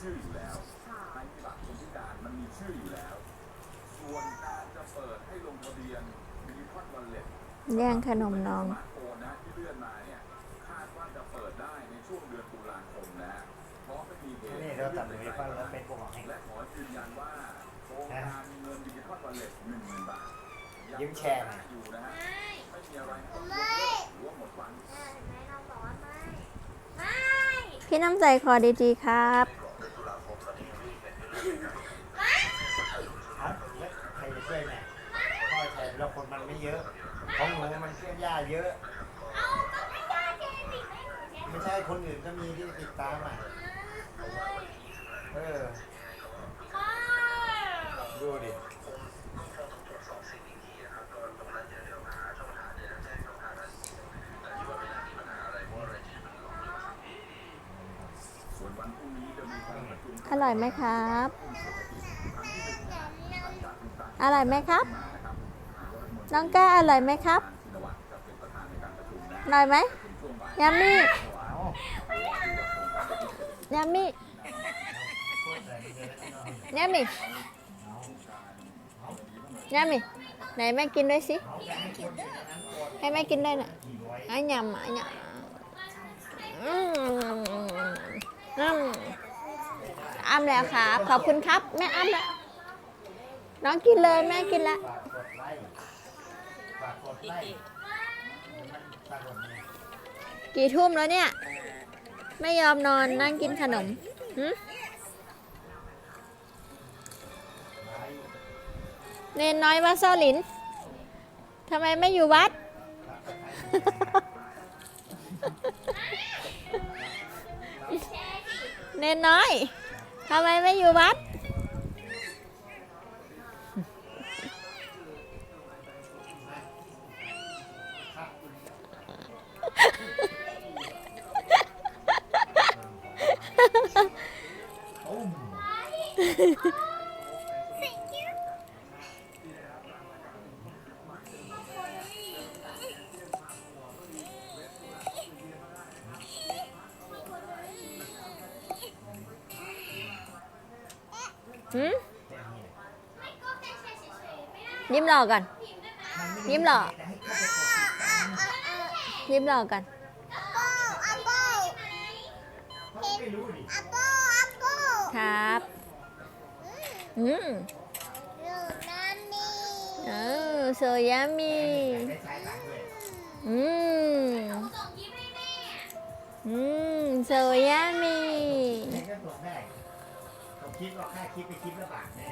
ชื่ออยู่แล้วภัยพิบัติคนพิการมันมีชื่ออยู่แล้ว ส่วนการจะเปิดให้ลงทะเบียนดิจิทัลวอลเล็ตแย่งขนมน้องสมาร์ทโฟนนะที่เลื่อนมาเนี่ยคาดว่าจะเปิดได้ในช่วงเดือนตุลาคมนะเพราะไม่มีเหตุนี่เราตัดเลยฟังแล้วเป็นพวกของให้และขอยืนยันว่าโครงการเงินดิจิทัลวอลเล็ตหนึ่งหมื่นบาทยิ้มแชร์หน่อยอยู่นะฮะไม่ไม่มีอะไรต้องยกเลิกหรือว่าหมดหวังเออแม่น้องบอกว่าไม่ไม่พี่น้ำใจคอดีๆครับครับแล้วใครจะช่วยแม่พ่อใช้ เราคนมันไม่เยอะ ของหนูมันเคลื่อนย้าเยอะ เอาก็ไม่ได้แค่ปิดไม่หนูแค่ไม่ใช่คนอื่นก็มีที่ติดตามอะ เออดูดิส่วนวันพรุ่งนี้จะมีการประชุมอร่อยไหมครับ อร่อยไหมครับ น้องแก้อร่อยไหมครับอร่อยไหมช่วงบ่ายยัมมี่เอายัมมี่ยอะแล้วยัมมี่ยัมมี่ไหนแม่กินด้วยสิ ให้แม่กินด้วยน่ะอยไอ้ยำอะไอ้ยำอืมอืมแล้วครับ ขอบคุณครับ แม่อ้ำแล้ว น้องกินเลยแม่กินแล้ว กกดไลค์ฝากกดไลค์มันตาหดเนี่ยกี่ทุ่มแล้วเนี่ย ไม่ยอมนอนนั่งกินขนมหึเนนน้อยว่าโซลินทำไมไม่อยู่วัด เนนน้อยทำไมไม่อยู่วัด หืมยิ้มหล่อก่อนยิ้มหล่อยิ้มหล่อก่อน อืมลูกน้ำนี่เออโซยามีได้ใช้ตังค์ด้วยอืมส่งยิ้มให้แม่อืมโซยามีเด็กก็ตรวจได้เขาคิดว่าค่าคิดไปคิดละบาทแน่